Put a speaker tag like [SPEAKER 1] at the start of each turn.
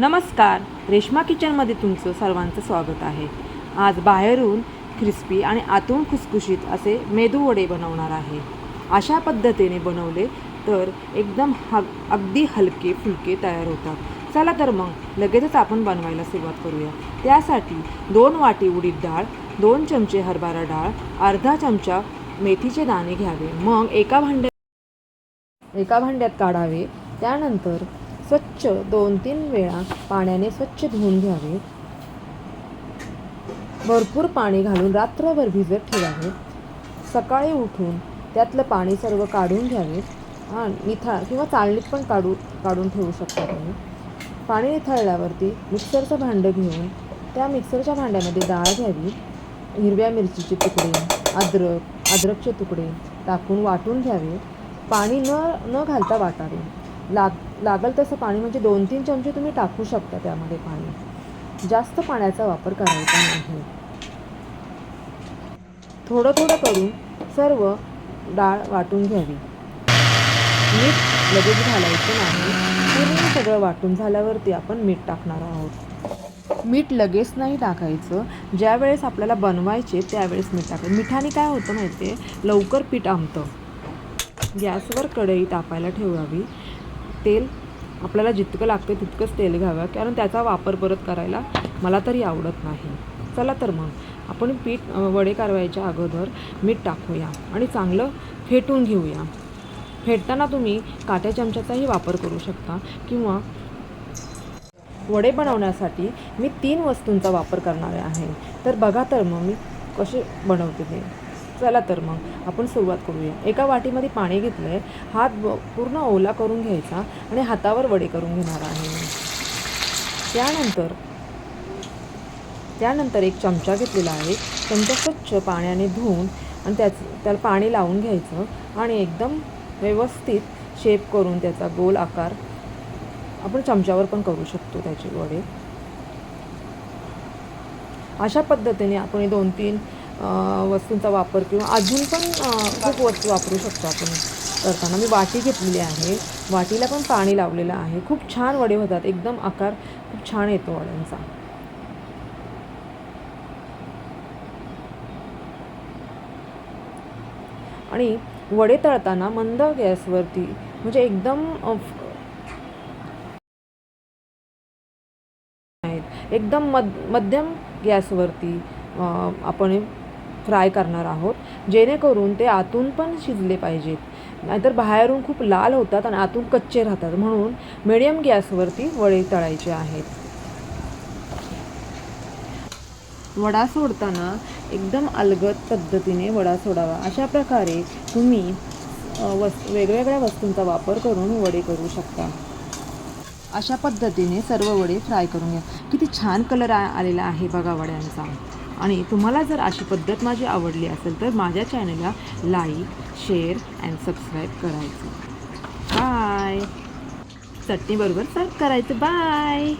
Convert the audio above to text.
[SPEAKER 1] नमस्कार. रेश्मा किचनमध्ये तुमचं सर्वांचं स्वागत आहे. आज बाहेरून क्रिस्पी आणि आतून खुसखुशीत असे मेदू वडे बनवणार आहे. अशा पद्धतीने बनवले तर एकदम ह अगदी हलके फुलके तयार होतात. चला तर मग लगेचच आपण बनवायला सुरुवात करूया. त्यासाठी दोन वाटी उडीद डाळ दोन चमचे हरभरा डाळ अर्धा चमचा मेथीचे दाणे घ्यावे. मग एका भांड्यात एका भांड्यात काढावे. त्यानंतर स्वच्छ दोन तीन वेळा पाण्याने स्वच्छ धुवून घ्यावे. भरपूर पाणी घालून रात्रभर भिजत ठेवावे. सकाळी उठून त्यातलं पाणी सर्व काढून घ्यावे आणि निथळ किंवा चाळणीत पण काढू काढून ठेवू शकता तुम्ही. पाणी निथळल्यावरती मिक्सरचं भांडं घेऊन त्या मिक्सरच्या भांड्यामध्ये डाळ घ्यावी. हिरव्या मिरचीचे तुकडे अद्रक अद्रकचे तुकडे टाकून वाटून घ्यावे. पाणी न न घालता वाटावे. लाग लागल तसं पाणी म्हणजे दोन तीन चमचे तुम्ही टाकू शकता त्यामध्ये पाणी. जास्त पाण्याचा वापर करायचा नाही. थोडं थोडं करून सर्व डाळ वाटून घ्यावी. मीठ लगेच घालायचं नाही. पूर्ण सगळं वाटून झाल्यावरती आपण मीठ टाकणार आहोत. मीठ लगेच नाही टाकायचं. ज्या वेळेस आपल्याला बनवायचे त्यावेळेस मीठ टाकायचं. मिठाने काय होतं माहिती आहे लवकर पीठ आमतं गॅसवर कढई तापायला ठेवावी. तेल आपल्याला जितकं लागतं तितकंच तेल घ्यावं कारण त्याचा वापर परत करायला मला तरी आवडत नाही. चला तर मग आपण पीठ वडे कारवायच्या अगोदर मीठ टाकूया आणि चांगलं फेटून घेऊया. फेटताना तुम्ही काट्या चमच्याचाही वापर करू शकता किंवा वडे बनवण्यासाठी मी तीन वस्तूंचा वापर करणार आहे. तर बघा तर मग मी कसे बनवते ते चला तर मग आपण सुरुवात करूया. एका वाटीमध्ये पाणी घेतलं आहे हात पूर्ण ओला करून घ्यायचा आणि हातावर वडे करून घेणार आहे. त्यानंतर त्यानंतर एक चमचा घेतलेला आहे. चमचा स्वच्छ पाण्याने धुवून आणि त्याच त्याला पाणी लावून घ्यायचं आणि एकदम व्यवस्थित शेप करून त्याचा गोल आकार आपण चमच्यावर पण करू शकतो त्याचे वडे. अशा पद्धतीने आपण दोन तीन वस्तूंचा वापर किंवा अजून पण खूप वस्तू वापरू शकतो आपण करताना. मी वाटी घेतलेली आहे. वाटीला पण पाणी लावलेलं आहे. खूप छान वडे होतात. एकदम आकार खूप छान येतो वड्यांचा. आणि वडे तळताना मंद गॅसवरती म्हणजे एकदम आहेत. एकदम मध मध्यम गॅसवरती आपण फ्राय करणार आहोत जेणेकरून ते आतून पण शिजले पाहिजेत. नाहीतर बाहेरून खूप लाल होतात आणि आतून कच्चे राहतात. म्हणून मिडियम गॅसवरती वडे तळायचे आहेत. वडा सोडताना एकदम अलगद पद्धतीने वडा सोडावा. अशा प्रकारे तुम्ही वस् वेगवेगळ्या वस्तूंचा वापर करून वडे करू शकता. अशा पद्धतीने सर्व वडे फ्राय करून घ्या. किती छान कलर आ आलेला आहे बघा वड्यांचा. आणि तुम्हाला जर अशी पद्धत माझी आवडली असेल तर माझ्या चॅनलला लाईक शेअर अँड सबस्क्राईब करायचं. बाय. चटणीबरोबर सर्व करायचं. बाय.